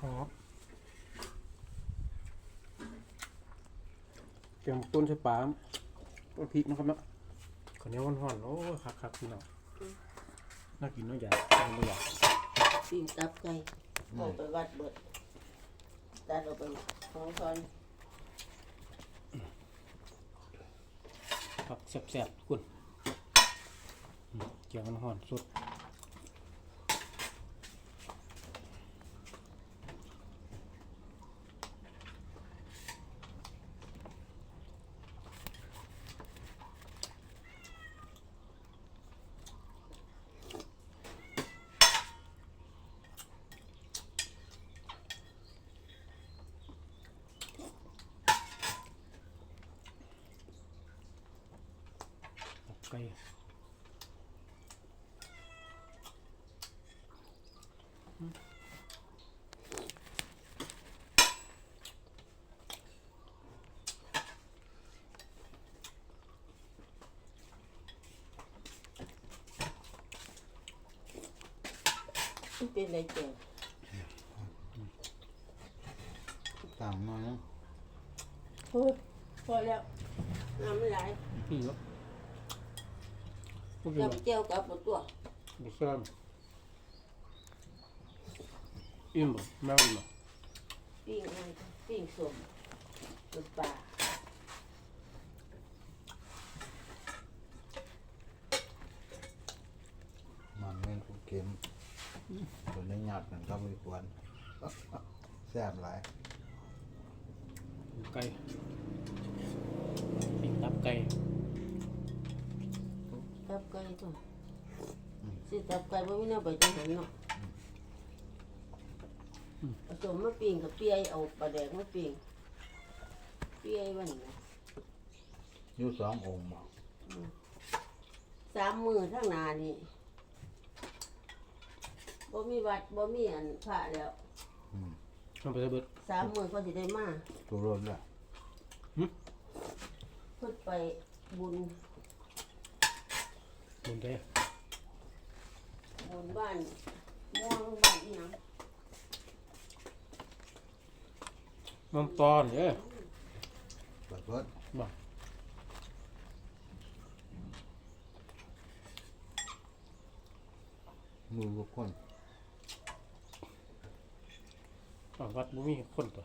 หอมเกี่ยมต้นใส่ปลาต้นพริกนะครับเนาะข้าวเหนียวห่อนๆโอ้ยคักๆพี่น้องน่ากินเน้อยใหญ่ไม่อยากปิ้งตับไก่เอาไปวัดเบิดตัดเอาไปของซอนผักแซ่บๆคุณอืมเกี่ยวมันห่อนสุด cây. Bên đây chè tạm mà thôi thôi đâu làm lại. Thì จ๋ง ต่างมาเนาะ โอ้ยพอแล้วน้ำไม่ไหล พี่เนาะพวกนี้ จับเจียวกับตัว บุษรามอิ่มบ่แม่อิ่มบ่ ปิ้งนั่นปิ้งสมกับปลา มันเงินกูเก็มตัวนี้หยาดนั่นก็ไม่ควร แซ่บหลาย ไก่ปิ้งตับไก่ ตับไก่ตัวสิตับไก่บ่มีแนวไปจังหันเนาะผสมมาปิ้งกับเปียเอาปลาแดกมาปิ้งเปียวันนี้นะอยู่สององค์บ่สามมือทั้งหนานี่บ่มีวัดบ่มีอันพระแล้ว อืมทำไปซะเบิดสามมือก็สิได้มาตัวรถละ เพิ่นไปบุญ บุญเด้บุญบ้านม่วงบ้านอีหยังน้ำตอนเด้อเปิดเปิดบ่ มือทุกคนอ่าวัดบ่มีคนตัว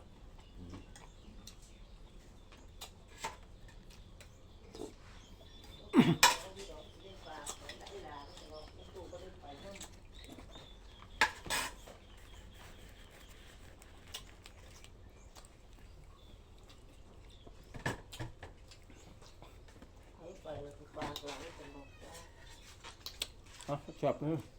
อะชอบเด้อ